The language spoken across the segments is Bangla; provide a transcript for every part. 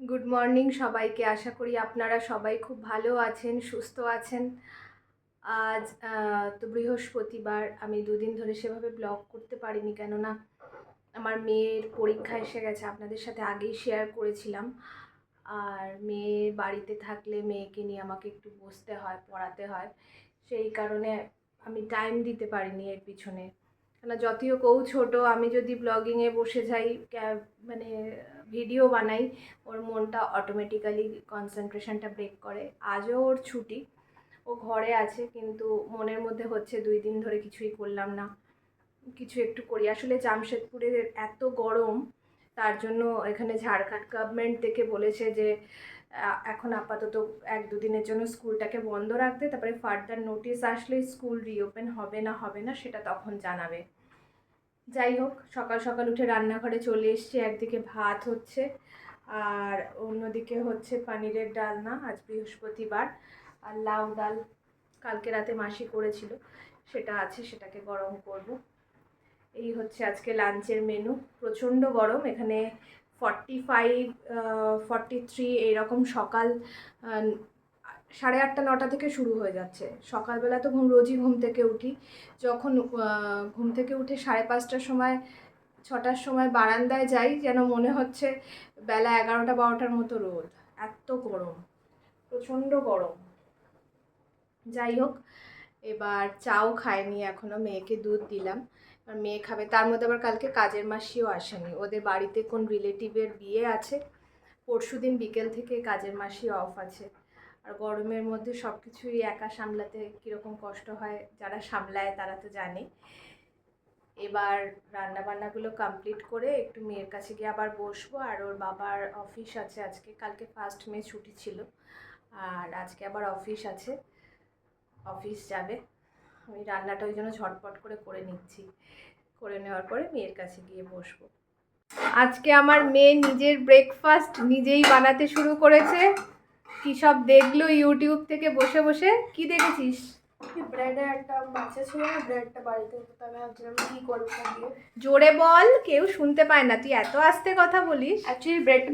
গুড মর্নিং সবাইকে। আশা করি আপনারা সবাই খুব ভালো আছেন, সুস্থ আছেন। আজ তো বৃহস্পতিবার। আমি দুদিন ধরে সেভাবে ব্লগ করতে পারিনি কেননা আমার মেয়ের পরীক্ষা এসে গেছে। আপনাদের সাথে আগেই শেয়ার করেছিলাম। আর মেয়ে বাড়িতে থাকলে মেয়েকে নিয়ে আমাকে একটু বসতে হয়, পড়াতে হয়। সেই কারণে আমি টাইম দিতে পারিনি এর পিছনে। কেন যদিও কৌ ছোট, আমি যদি ব্লগিংয়ে বসে যাই মানে ভিডিও বানাই, ওর মনটা অটোমেটিক্যালি কনসেন্ট্রেশনটা ব্রেক করে। আজও ওর ছুটি, ও ঘরে আছে, কিন্তু মনের মধ্যে হচ্ছে দুই দিন ধরে কিছুই করলাম না। কিছু একটু করি। আসলে জামশেদপুরে এত গরম, তার জন্য এখানে ঝাড়খণ্ড গভর্নমেন্ট থেকে বলেছে যে এখন আপাতত এক দুদিনের জন্য স্কুলটাকে বন্ধ রাখতে, তারপরে ফার্দার নোটিশ আসলে স্কুল রিওপেন হবে না হবে না, সেটা তখন জানাবে। যাই হোক, সকাল সকাল উঠে রান্নাঘরে চলে এসছি, একদিকে ভাত হচ্ছে, আর অন্যদিকে হচ্ছে পানিরের ডালনা, আজ বৃহস্পতিবার, আর লাউ ডাল কালকে রাতে মাসি করেছিল, সেটা আছে, সেটাকে গরম করব। এই হচ্ছে আজকে লাঞ্চের মেনু প্রচণ্ড গরম, এখানে ফর্টি ফাইভ ফর্টি থ্রি এইরকম সকাল সাড়ে আটটা, নটা থেকে শুরু হয়ে যাচ্ছে। সকালবেলা তো ঘুম, রোজই ঘুম থেকে উঠি। যখন ঘুম থেকে উঠে সাড়ে পাঁচটার সময়, ছটার সময় বারান্দায় যাই, যেন মনে হচ্ছে বেলা এগারোটা, বারোটার মতো রোদ। এত গরম, প্রচণ্ড গরম। যাই হোক এবার চাও খায়নি এখনও মেয়েকে দুধ দিলাম। আর মেয়ে খাবে, তার মধ্যে আবার কালকে কাজের মাসিও আসেনি। ওদের বাড়িতে কোন রিলেটিভের বিয়ে আছে? পরশু দিন বিকেল থেকে কাজের মাসি অফ আছে। আর গরমের মধ্যে সব কিছুই একা সামলাতে কীরকম কষ্ট হয়, যারা সামলায় তারা তো জানে। এবার রান্না বান্নাগুলো কমপ্লিট করে একটু মেয়ের কাছে গিয়ে আবার বসবো। আর ওর বাবার অফিস আছে, আজকে কালকে ফার্স্ট মে ছুটি ছিল। আর আজকে আবার অফিস আছে। অফিস যাবে। আমি রান্নাটা ওই জন্য ঝটপট করে করে নিচ্ছি। করে নেওয়ার পরে মেয়ের কাছে গিয়ে বসবো। আজকে আমার মেয়ে নিজের ব্রেকফাস্ট নিজেই বানাতে শুরু করেছে। কী সব দেখল ইউটিউব থেকে বসে বসে? কি দেখেছিস? ব্রেডের একটা বাচ্চা ছিল না ব্রেডটা বাড়িতে তো আমি ভাবছিলাম কি করব দিয়ে। জোরে বল কেউ শুনতে পায় না তুই এত আস্তে কথা বলিস। অ্যাকচুয়ালি ব্রেড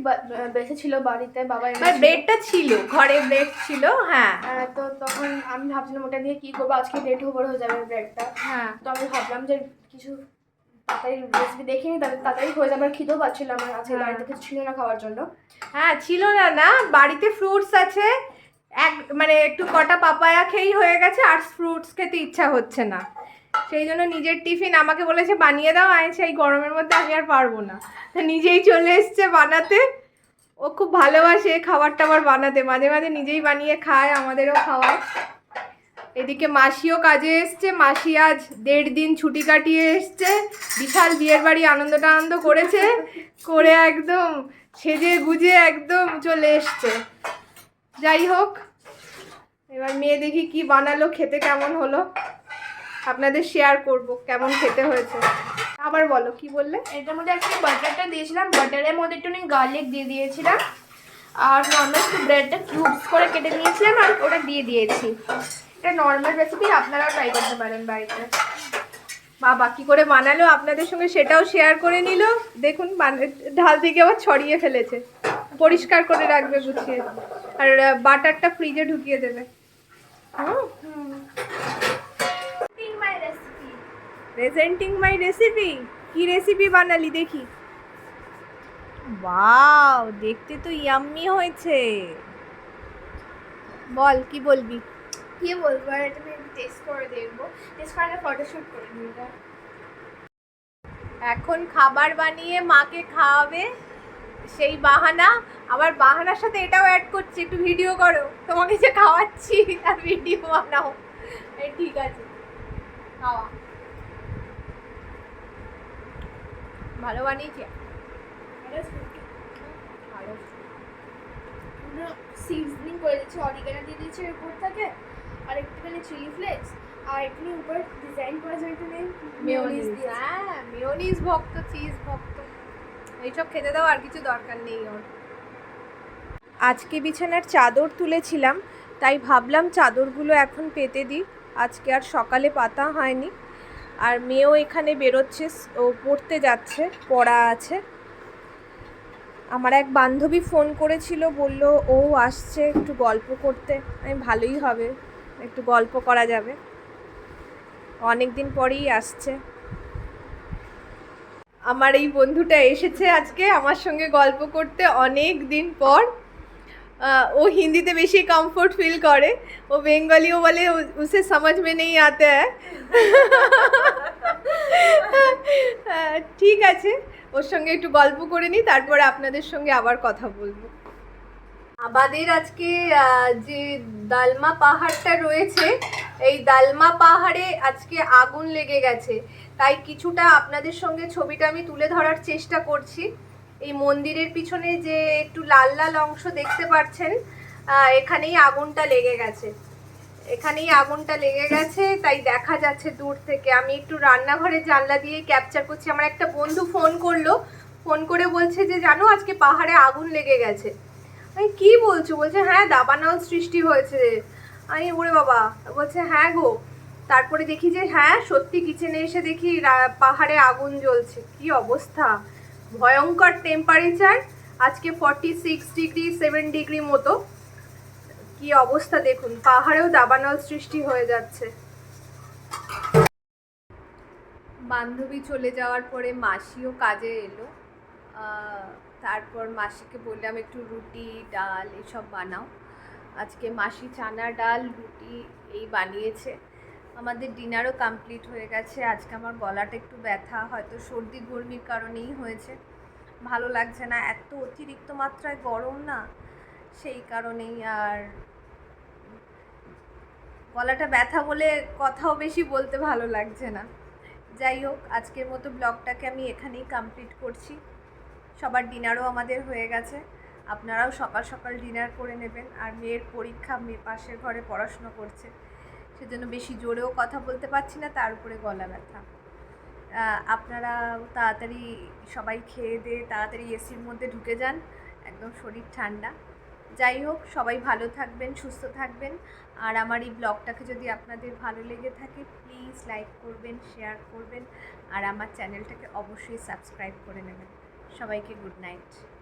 বেঁচে ছিল বাড়িতে বাবা মানে ব্রেডটা ছিল ঘরে ব্রেড ছিল হ্যাঁ। আহ, তো তখন আমি ভাবছিলাম ওটা দিয়ে কি করব আজকে লেট ওভার হয়ে যাবে ব্রেডটা হ্যাঁ। তো আমি ভাবলাম যে কিছু তাড়াতাড়ি রেসিপি দেখিনি তাহলে তাড়াতাড়ি হয়ে যাবে খিদেও পাচ্ছিল আমার আজকে হ্যাঁ। বাড়িতে কিছু ছিল না খাওয়ার জন্য। হ্যাঁ ছিল না না বাড়িতে ফ্রুটস আছে এক মানে একটু কটা পাপায়া খেয়েই হয়ে গেছে, আর ফ্রুটস খেতে ইচ্ছা হচ্ছে না। সেই জন্য নিজের টিফিন আমাকে বলেছে, বানিয়ে দাও। আমি সেই গরমের মধ্যে আমি আর পারব না। নিজেই চলে এসছে বানাতে। ও খুব ভালোবাসে খাবার টাবার বানাতে। মাঝে মাঝে নিজেই বানিয়ে খায়, আমাদেরও খাওয়ায়। এদিকে মাসিও কাজে এসছে। মাসি আজ দেড় দিন ছুটি কাটিয়ে এসছে। বিশাল বিয়ের বাড়ি আনন্দ করেছে। করে একদম সেজে গুজে একদম চলে এসছে। যাই হোক, এবার মেয়ে দেখি কি বানালো, খেতে কেমন হলো? আপনাদের শেয়ার করব কেমন খেতে হয়েছে। আবার বলো, কি বললে? এটার মধ্যে একটু বাটারটা দিয়েছিলাম বাটারের মধ্যে একটু গার্লিক দিয়ে দিয়েছিলাম। আর নর্মাল একটু ব্রেডটা কিউবস করে কেটে নিয়েছিলাম আর ওটা দিয়ে দিয়েছি। এটা নর্মাল রেসিপি আপনারাও ট্রাই করতে পারেন বাড়িতে। বাবা বাকি করে বানালো, আপনাদের সঙ্গে সেটাও শেয়ার করে নিল। দেখুন ঢাল থেকে আবার ছড়িয়ে ফেলেছে। পরিষ্কার করে রাখবে গুছিয়ে। আর বাটারটা ফ্রিজে ঢুকিয়ে দেবে। হুম? My recipe presenting my recipe কি রেসিপি বানালি দেখি। ওয়াও দেখতে তো ইয়াম্মি হয়েছে। বল কি বলবি? কি বলব আর এটা আমি টেস্ট করে দেখব। টেস্ট করে আগে ফটোশ্যুট করে নিই এখন খাবার বানিয়ে মাকে খাওয়াবে? সেই বাহানা আবার বাহানার সাথে এটাও অ্যাড করছি একটু ভিডিও করো। তোমাকে যে খাওয়াচ্ছি তার ভিডিও বানাও। ঠিক আছে। খাওয়া। ভালো বানিয়েছে? ভালো। সিজনিং করে দিচ্ছি অরিগানো দিয়ে দিচ্ছি এর উপর থেকে আর একটুখানি চিলি ফ্লেক্স আর একটুখানি উপর ডিজাইন করার জন্য একটুখানি মেয়োনিজ মেয়োনিজ হ্যাঁ মেয়োনিজ ভক্ত চিজ ভক্ত। এইসব খেতে দাও আর কিছু দরকার নেই ওর। আজকে বিছানার চাদর তুলেছিলাম, তাই ভাবলাম চাদরগুলো এখন পেতে দিই। আজকে আর সকালে পাতা হয়নি। আর মেয়েও এখানে বেরোচ্ছে, ও পড়তে যাচ্ছে, পড়া আছে। আমার এক বান্ধবী ফোন করেছিল, বলল, ও আসছে একটু গল্প করতে। আমি, ভালোই হবে, একটু গল্প করা যাবে। অনেক দিন পরেই আসছে। আমার এই বন্ধুটা এসেছে আজকে আমার সঙ্গে গল্প করতে অনেক দিন পর। ও হিন্দিতে বেশি কমফোর্ট ফিল করে। ও বেঙ্গলিও বলে উসে সমাজ মে নেই আতে ঠিক আছে, ওর সঙ্গে একটু গল্প করে নিই, তারপরে আপনাদের সঙ্গে আবার কথা বলব। আমাদের আজকে যে দালমা পাহাড়টা রয়েছে, এই দালমা পাহাড়ে আজকে আগুন লেগে গেছে। তাই কিছুটা আপনাদের সঙ্গে ছবিটা আমি তুলে ধরার চেষ্টা করছি। এই মন্দিরের পিছনে যে একটু লাল লাল অংশ দেখতে পাচ্ছেন এখানেই আগুনটা লেগে গেছে। এখানেই আগুনটা লেগে গেছে, তাই দেখা যাচ্ছে দূর থেকে। আমি একটু রান্নাঘরের জানলা দিয়ে ক্যাপচার করছি। আমার একটা বন্ধু ফোন করল। ফোন করে বলছে যে, জানো, আজকে পাহাড়ে আগুন লেগে গেছে। আমি কি বলছো? বলছে হ্যাঁ দাবানল সৃষ্টি হয়েছে। আমি ওরে বাবা, বলছে হ্যাঁ গো। তারপরে দেখি যে হ্যাঁ সত্যি কিচেনে এসে দেখি পাহাড়ে আগুন জ্বলছে। কি অবস্থা? ভয়ঙ্কর টেম্পারেচার আজকে forty six degree seven degree মতো। কি অবস্থা দেখুন, পাহাড়েও দাবানল সৃষ্টি হয়ে যাচ্ছে। বান্ধবী চলে যাওয়ার পরে মাসিও কাজে এলো। তারপর মাসিকে বললাম, একটু রুটি, ডাল এসব বানাও। আজকে মাসি চানা ডাল, রুটি এই বানিয়েছে। আমাদের ডিনারও কমপ্লিট হয়ে গেছে। আজকে আমার গলাটা একটু ব্যথা, হয়তো সর্দি গরমির কারণেই হয়েছে। ভালো লাগছে না, এত অতিরিক্ত মাত্রায় গরম না? সেই কারণেই আর গলাটা ব্যথা বলে কথাও বেশি বলতে ভালো লাগছে না। যাই হোক, আজকের মতো ব্লগটাকে আমি এখানেই কমপ্লিট করছি। সবার ডিনারও আমাদের হয়ে গেছে। আপনারাও সকাল সকাল ডিনার করে নেবেন। আর মেয়ের পরীক্ষা, মেয়ে পাশের ঘরে পড়াশুনো করছে। সেজন্য বেশি জোরেও কথা বলতে পারছি না, তার উপরে গলা ব্যথা। আপনারা তাড়াতাড়ি সবাই খেয়ে দিয়ে তাড়াতাড়ি এসির মধ্যে ঢুকে যান। একদম শরীর ঠান্ডা। যাই হোক, সবাই ভালো থাকবেন, সুস্থ থাকবেন। আর আমার এই ব্লগটাকে যদি আপনাদের ভালো লেগে থাকে প্লিজ লাইক করবেন শেয়ার করবেন। আর আমার চ্যানেলটাকে অবশ্যই সাবস্ক্রাইব করে নেবেন। সবাইকে গুড নাইট।